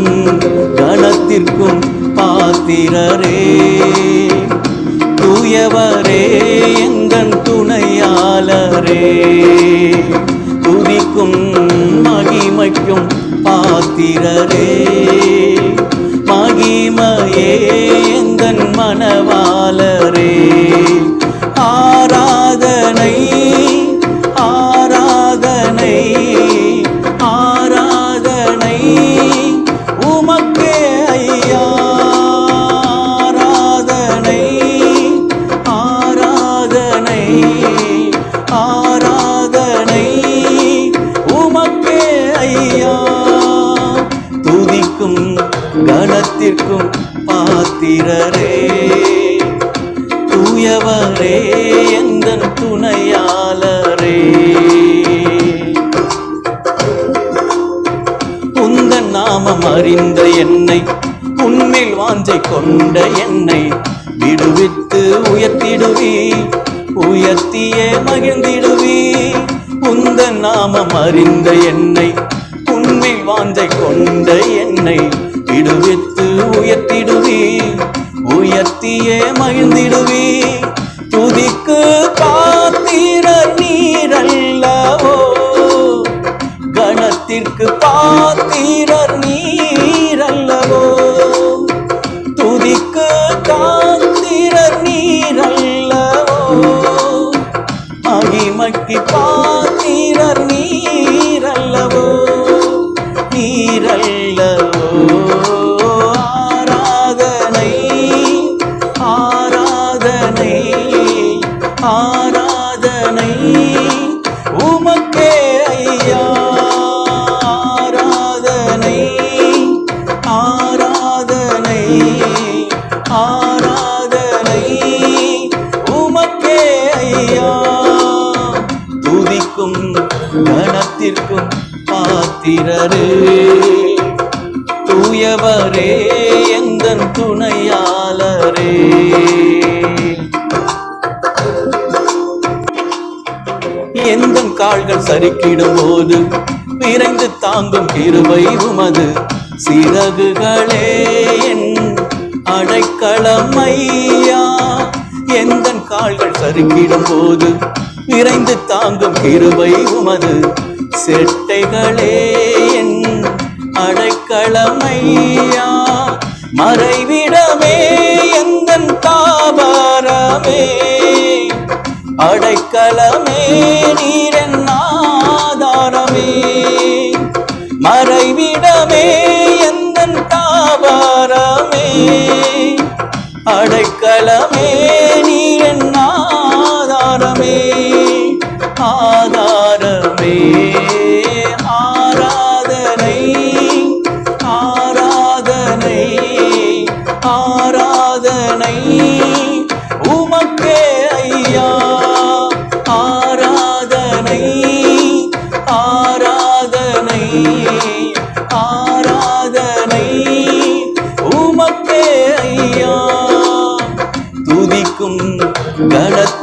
கணத்திற்கும் கணத்திற்கும் பாத்திரரே. தூயவரே எங்கள் துணையாளரே. துதிக்கும் மகிமைக்கும் பாத்திரரே. மகிமையே துதிக்கும் கணத்திற்கும் பாத்திரரே. தூயவரே எங்கள் துணையாளரே. உந்தன் நாமம் அறிந்த என்னை உன்மேல் வாஞ்சை கொண்ட என்னை விடுவித்து உயர்த்திடுவி உயர்த்தியே மகிழ்ந்திடுவி உந்தன் நாமம் அறிந்த என்னை வாஞ்சை கொண்ட என்னை விடுவித்து உயர்த்திடுவி. உயர்த்தியே மகிழ்ந்திடுவி. துதிக்கு பாத்திரர் நீரல்லவோ? கணத்திற்கு பாத்திரர் நீரல்லவோ? துதிக்கு காத்திரர் நீரல்லவோ? மகிமக்கு பா நிற்கும் பாத்திரரே. தூயவரே எங்கள் துணையாளரே. எந்த கால்கள் சறுக்கிடும் போது விரைந்து தாங்கும் கிருபை உமது சிறகுகளே. என் அடைக்கலம் ஐயா எந்த கால்கள் சறுக்கிடும் போது விரைந்து தாங்கும் கிருபை உமது செட்டைகளே என் அடைக்கலமையா? மறைவிடமே எந்தன் தாபாரமே? அடைக்கலமே நீரன் ஆதாரமே? மறைவிடமே எந்தன் தாபாரமே? அடைக்கலமே நீரன்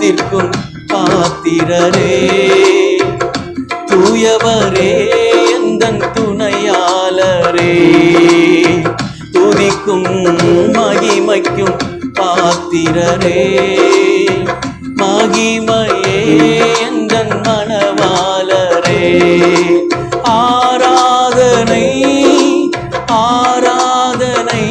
கணத்திற்கும் காத்திரரே தூயவரே எந்தன் துணையாளரே. துதிக்கும் மகிமைக்கும் பாத்திரரே மகிமையே எந்தன் மனவாளரே ஆராதனை ஆராதனை.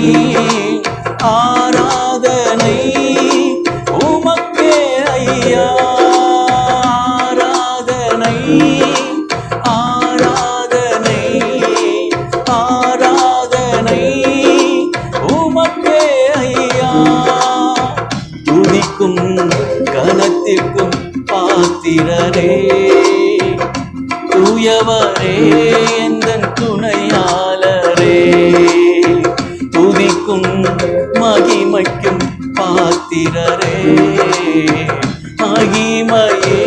பாத்திரரே தூயவரே எந்தன் துணையாளரே. துதிக்கும் மகிமைக்கும் பாத்திரரே. மகிமையே